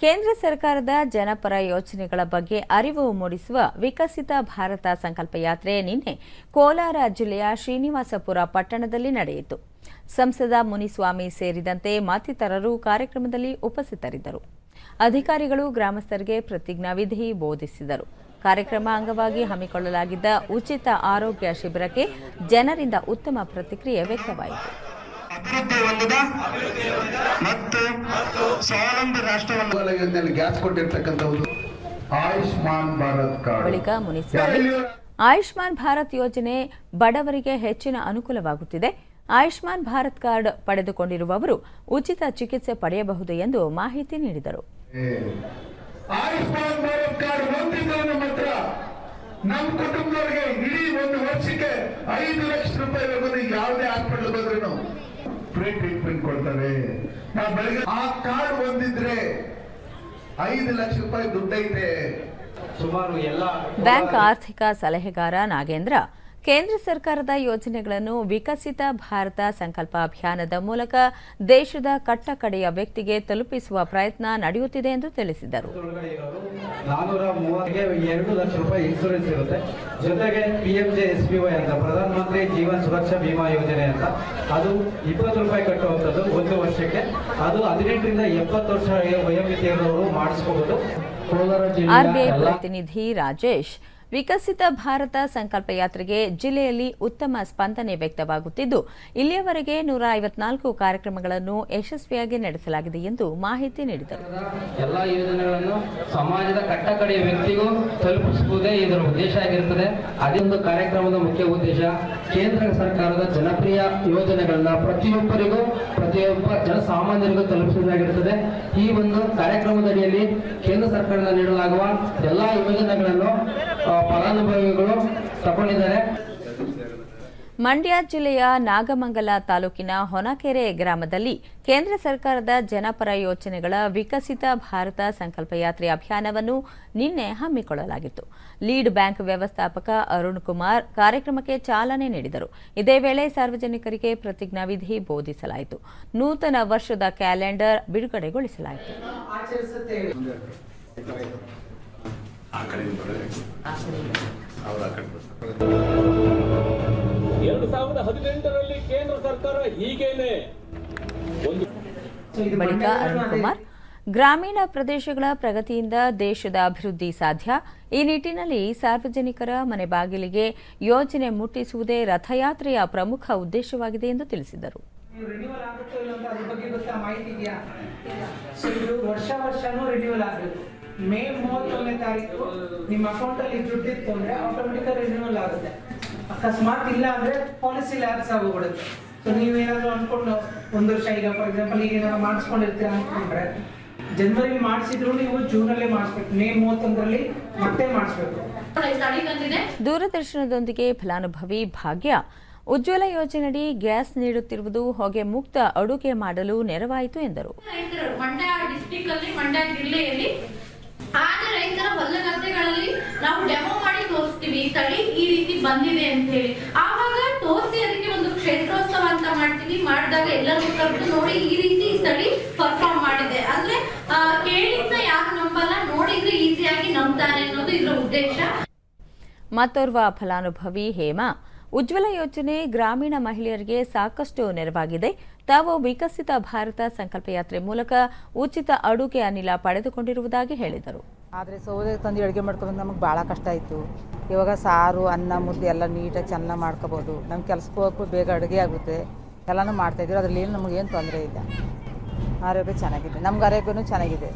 ಕೇಂದ್ರ ಸರ್ಕಾರದ ಜನಪರ ಯೋಜನೆಗಳ ಬಗ್ಗೆ ಅರಿವು ಮೂಡಿಸುವ ವಿಕಸಿತ ಭಾರತ ಸಂಕಲ್ಪ ಯಾತ್ರೆ ನಿನ್ನೆ ಕೋಲಾರ ಜಿಲ್ಲೆಯ ಶ್ರೀನಿವಾಸಪುರ ಪಟ್ಟಣದಲ್ಲಿ ನಡೆಯಿತು. ಸಂಸದ ಮುನಿಸ್ವಾಮಿ ಸೇರಿದಂತೆ ಮತ್ತಿತರರು ಕಾರ್ಯಕ್ರಮದಲ್ಲಿ ಉಪಸ್ಥಿತರಿದ್ದರು. ಅಧಿಕಾರಿಗಳು ಗ್ರಾಮಸ್ಥರಿಗೆ ಪ್ರತಿಜ್ಞಾವಿಧಿ ಬೋಧಿಸಿದರು. ಕಾರ್ಯಕ್ರಮ ಅಂಗವಾಗಿ ಹಮ್ಮಿಕೊಳ್ಳಲಾಗಿದ್ದ ಉಚಿತ ಆರೋಗ್ಯ ಶಿಬಿರಕ್ಕೆ ಜನರಿಂದ ಉತ್ತಮ ಪ್ರತಿಕ್ರಿಯೆ ವ್ಯಕ್ತವಾಯಿತು. ಅಭಿವೃದ್ಧಿ ಹೊಂದಿದ. ಮತ್ತು ಸ್ವಾವಲಂಬಿ ರಾಷ್ಟ್ರವನ್ನು ಯೋಜನೆಯಲ್ಲಿ ಗ್ಯಾಸ್ ಕೊಟ್ಟಿರ್ತಕ್ಕಂಥದ್ದು ಆಯುಷ್ಮಾನ್ ಭಾರತ್ ಕಾರ್ಡ್. ಬಳಿಕ ಮುನಿಸ್ವಾಮಿ ಆಯುಷ್ಮಾನ್ ಭಾರತ್ ಯೋಜನೆ ಬಡವರಿಗೆ ಹೆಚ್ಚಿನ ಅನುಕೂಲವಾಗುತ್ತಿದೆ. ಆಯುಷ್ಮಾನ್ ಭಾರತ್ ಕಾರ್ಡ್ ಪಡೆದುಕೊಂಡಿರುವವರು ಉಚಿತ ಚಿಕಿತ್ಸೆ ಪಡೆಯಬಹುದು ಎಂದು ಮಾಹಿತಿ ನೀಡಿದರು. ಆಯುಷ್ಮಾನ್ ಭಾರತ್ ಕಾರ್ಡ್ ಹೊಂದಿದ್ದವನು ಮಾತ್ರ ನಮ್ಮ ಕುಟುಂಬದವರಿಗೆ ಇಡೀ ಒಂದು ವರ್ಷಕ್ಕೆ ಐದು ಲಕ್ಷ ರೂಪಾಯಿ ಯಾವುದೇ ಹಾಸ್ಪಿಟಲ್ ಹೋದ್ರೂ ಫ್ರೀ ಟ್ರೀಟ್ಮೆಂಟ್ ಕೊಡ್ತಾರೆ. ನಾವು ಬೆಳಗ್ಗೆ ಆ ಕಾರ್ಡ್ ಬಂದಿದ್ರೆ ಐದು ಲಕ್ಷ ರೂಪಾಯಿ ದುಡ್ಡೈತೆ. ಸುಮಾರು ಎಲ್ಲ ಬ್ಯಾಂಕ್ ಆರ್ಥಿಕ ಸಲಹೆಗಾರ ನಾಗೇಂದ್ರ ಕೇಂದ್ರ ಸರ್ಕಾರದ ಯೋಜನೆಗಳನ್ನು ವಿಕಸಿತ ಭಾರತ ಸಂಕಲ್ಪ ಅಭಿಯಾನದ ಮೂಲಕ ದೇಶದ ಕಟ್ಟಕಡೆಯ ವ್ಯಕ್ತಿಗೆ ತಲುಪಿಸುವ ಪ್ರಯತ್ನ ನಡೆಯುತ್ತಿದೆ ಎಂದು ತಿಳಿಸಿದರು. ಒಳಗಡೆ ಇರೋರು ನಾನೂರ ಲಕ್ಷ ರೂಪಾಯಿ ಇನ್ಸೂರೆನ್ಸ್ ಇರುತ್ತೆ. ಜೊತೆಗೆ P M J S B Y ಅಂತ ಪ್ರಧಾನಮಂತ್ರಿ ಜೀವನ್ ಸುರಕ್ಷಾ ಬಿಮಾ ಯೋಜನೆ ಅಂತ. ಅದು ಇಪ್ಪತ್ತು ರೂಪಾಯಿ ಕಟ್ಟುವಂಥದ್ದು ಒಂದು ವರ್ಷಕ್ಕೆ. ಅದು ಹದಿನೆಂಟರಿಂದ ಎಪ್ಪತ್ತು ವರ್ಷ ವಯೋಮಿತಿಯವರು ಕೋಲಾರ ಆರ್ಬಿಐ ಪ್ರತಿನಿಧಿ ರಾಜೇಶ್ ವಿಕಸಿತ ಭಾರತ ಸಂಕಲ್ಪ ಯಾತ್ರೆಗೆ ಜಿಲ್ಲೆಯಲ್ಲಿ ಉತ್ತಮ ಸ್ಪಂದನೆ ವ್ಯಕ್ತವಾಗುತ್ತಿದ್ದು, ಇಲ್ಲಿಯವರೆಗೆ ನೂರ ಐವತ್ನಾಲ್ಕು ಕಾರ್ಯಕ್ರಮಗಳನ್ನು ಯಶಸ್ವಿಯಾಗಿ ನಡೆಸಲಾಗಿದೆ ಎಂದು ಮಾಹಿತಿ ನೀಡಿದರು. ಎಲ್ಲ ಯೋಜನೆಗಳನ್ನು ಸಮಾಜದ ಕಟ್ಟಕಡೆಯ ವ್ಯಕ್ತಿಗೂ ತಲುಪಿಸುವುದೇ ಇದರ ಉದ್ದೇಶ ಆಗಿರುತ್ತದೆ. ಅದೊಂದು ಕಾರ್ಯಕ್ರಮದ ಮುಖ್ಯ ಉದ್ದೇಶ ಕೇಂದ್ರ ಸರ್ಕಾರದ ಜನಪ್ರಿಯ ಯೋಜನೆಗಳನ್ನ ಪ್ರತಿಯೊಬ್ಬರಿಗೂ, ಪ್ರತಿಯೊಬ್ಬ ಜನಸಾಮಾನ್ಯರಿಗೂ ತಲುಪಿಸುವುದಾಗಿರುತ್ತದೆ ಈ ಒಂದು ಕಾರ್ಯಕ್ರಮದಡಿಯಲ್ಲಿ ಕೇಂದ್ರ ಸರ್ಕಾರದಿಂದ ನೀಡಲಾಗುವ ಎಲ್ಲ ಯೋಜನೆಗಳನ್ನು ಫಲಾನುಭವಿಗಳು ತಗೊಂಡಿದ್ದಾರೆ. ಮಂಡ್ಯ ಜಿಲ್ಲೆಯ ನಾಗಮಂಗಲ ತಾಲೂಕಿನ ಹೊನಕೆರೆ ಗ್ರಾಮದಲ್ಲಿ ಕೇಂದ್ರ ಸರ್ಕಾರದ ಜನಪರ ಯೋಜನೆಗಳ ವಿಕಸಿತ ಭಾರತ ಸಂಕಲ್ಪ ಯಾತ್ರೆ ಅಭಿಯಾನವನ್ನು ನಿನ್ನೆ ಹಮ್ಮಿಕೊಳ್ಳಲಾಗಿತ್ತು. ಲೀಡ್ ಬ್ಯಾಂಕ್ ವ್ಯವಸ್ಥಾಪಕ ಅರುಣ್ ಕುಮಾರ್ ಕಾರ್ಯಕ್ರಮಕ್ಕೆ ಚಾಲನೆ ನೀಡಿದರು. ಇದೇ ವೇಳೆ ಸಾರ್ವಜನಿಕರಿಗೆ ಪ್ರತಿಜ್ಞಾವಿಧಿ ಬೋಧಿಸಲಾಯಿತು. ನೂತನ ವರ್ಷದ ಕ್ಯಾಲೆಂಡರ್ ಬಿಡುಗಡೆಗೊಳಿಸಲಾಯಿತು. ಎರಡು ಸಾವಿರದ ಹದಿನೆಂಟರಲ್ಲಿ ಕೇಂದ್ರ ಸರ್ಕಾರ ಹೀಗೇನೆ ಒಂದು ಬಳಿಕ ಅರುಣ್ ಕುಮಾರ್ ಗ್ರಾಮೀಣ ಪ್ರದೇಶಗಳ ಪ್ರಗತಿಯಿಂದ ದೇಶದ ಅಭಿವೃದ್ಧಿ ಸಾಧ್ಯ. ಈ ನಿಟ್ಟಿನಲ್ಲಿ ಸಾರ್ವಜನಿಕರ ಮನೆ ಬಾಗಿಲಿಗೆ ಯೋಜನೆ ಮುಟ್ಟಿಸುವುದೇ ರಥಯಾತ್ರೆಯ ಪ್ರಮುಖ ಉದ್ದೇಶವಾಗಿದೆ ಎಂದು ತಿಳಿಸಿದರು. ರಿನ್ಯೂವಲ್ ಆಗುತ್ತೋ ಇಲ್ಲ ಅಂತ ಅದ್ರ ಬಗ್ಗೆ ಗೊತ್ತಾ ಮಾಹಿತಿ ಇದೆಯಾ? ಸೊ ಇದು ವರ್ಷ ವರ್ಷನೂ ರಿನ್ಯೂವಲ್ ಆಗಬೇಕು. ಮೇ ಮೂವತ್ತೊಂದನೇ ತಾರೀಕು ನಿಮ್ಮ ಅಕೌಂಟ್ ಅಲ್ಲಿ ದುಡ್ಡಿತ್ತು ಅಂದ್ರೆ ಆಟೋಮೆಟಿಕ್ ರಿನ್ಯೂವಲ್ ಆಗುತ್ತೆ. ಅಕಸ್ಮಾತ್ ಇಲ್ಲ ಅಂದ್ರೆ ಪಾಲಿಸಿ ಲ್ಯಾಬ್ಸ್ ಆಗೋಗ್ಬಿಡುತ್ತೆ. ಸೊ ನೀವೇನಾದ್ರೂ ಅನ್ಕೊಂಡು ಒಂದು ವರ್ಷ ಈಗ ಫಾರ್ ಎಕ್ಸಾಂಪಲ್ ಈಗ ಏನಾದ್ರು ಮಾಡಿಸ್ಕೊಂಡಿರ್ತೀರ ಅನ್ಕೊಂಡ್ರೆ ಜನವರಿ ಮಾಡಿಸಿದ್ರು ನೀವು ಜೂನಲ್ಲೇ ಮಾಡಿಸ್ಬೇಕು. ಮೇ ಮೂವತ್ತೊಂದರಲ್ಲಿ ಮತ್ತೆ ಮಾಡಿಸ್ಬೇಕು. ದೂರದರ್ಶನದೊಂದಿಗೆ ಫಲಾನುಭವಿ ಭಾಗ್ಯ. ಉಜ್ವಲ ಯೋಜನೆಯಡಿ ಗ್ಯಾಸ್ ನೀಡುತ್ತಿರುವುದು ಹೊಗೆ ಮುಕ್ತ ಅಡುಗೆ ಮಾಡಲು ನೆರವಾಯಿತು ಎಂದರು. ಮಂಡ್ಯ ಡಿಸ್ಟಿಕ್ ಅಲ್ಲಿ ಮಂಡ್ಯ ಜಿಲ್ಲೆಯಲ್ಲಿ ಆಗ ರೈತರ ಹೊಲ ಗದ್ದೆಗಳಲ್ಲಿ ನಾವು ಡೆಮೋ ಮಾಡಿ ತೋರಿಸ್ತೀವಿ ತಳಿ ಈ ರೀತಿ ಬಂದಿದೆ ಅಂತ ಹೇಳಿ. ಆವಾಗ ತೋರಿಸಿ ಅದಕ್ಕೆ ಒಂದು ಕ್ಷೇತ್ರೋತ್ಸವ ಅಂತ ಮಾಡ್ತೀವಿ. ಮಾಡಿದಾಗ ಎಲ್ಲರೂ ಕರೆದು ನೋಡಿ ಈ ರೀತಿ ತಳಿ ಪರ್ಫಾರ್ಮ್ ಮಾಡಿದೆ. ಅಂದ್ರೆ ಕೇಳಿದ್ನ ಯಾರು ನಂಬಲ್ಲ, ನೋಡಿದ್ರೆ ಈಸಿಯಾಗಿ ನಂಬ್ತಾರೆ ಅನ್ನೋದು ಇದ್ರ ಉದ್ದೇಶ. ಮತ್ತೋರ್ವ ಫಲಾನುಭವಿ ಹೇಮಾ ಉಜ್ವಲ ಯೋಜನೆ ಗ್ರಾಮೀಣ ಮಹಿಳೆಯರಿಗೆ ಸಾಕಷ್ಟು ನೆರವಾಗಿದೆ. ತಾವು ವಿಕಸಿತ ಭಾರತ ಸಂಕಲ್ಪ ಯಾತ್ರೆ ಮೂಲಕ ಉಚಿತ ಅಡುಗೆ ಅನಿಲ ಪಡೆದುಕೊಂಡಿರುವುದಾಗಿ ಹೇಳಿದರು. ಆದರೆ ಸೌದೆ ತಂದು ಅಡುಗೆ ಮಾಡ್ಕೊಂಡು ನಮಗೆ ಭಾಳ ಕಷ್ಟ ಆಯಿತು. ಇವಾಗ ಸಾರು, ಅನ್ನ, ಮುದ್ದೆ ಎಲ್ಲ ನೀಟಾಗಿ ಚೆನ್ನಾಗಿ ಮಾಡ್ಕೋಬೋದು. ನಮ್ಮ ಕೆಲಸಕ್ಕೂ ಬೇಗ ಅಡುಗೆ ಆಗುತ್ತೆ. ಎಲ್ಲನೂ ಮಾಡ್ತಾಯಿದ್ದೀವಿ ಅದರಲ್ಲಿ ಏನು ನಮಗೇನು ತೊಂದರೆ ಇಲ್ಲ. ಆರೋಗ್ಯ ಚೆನ್ನಾಗಿದೆ. ನಮ್ಗೆ ಆರೋಗ್ಯನೂ ಚೆನ್ನಾಗಿದೆ.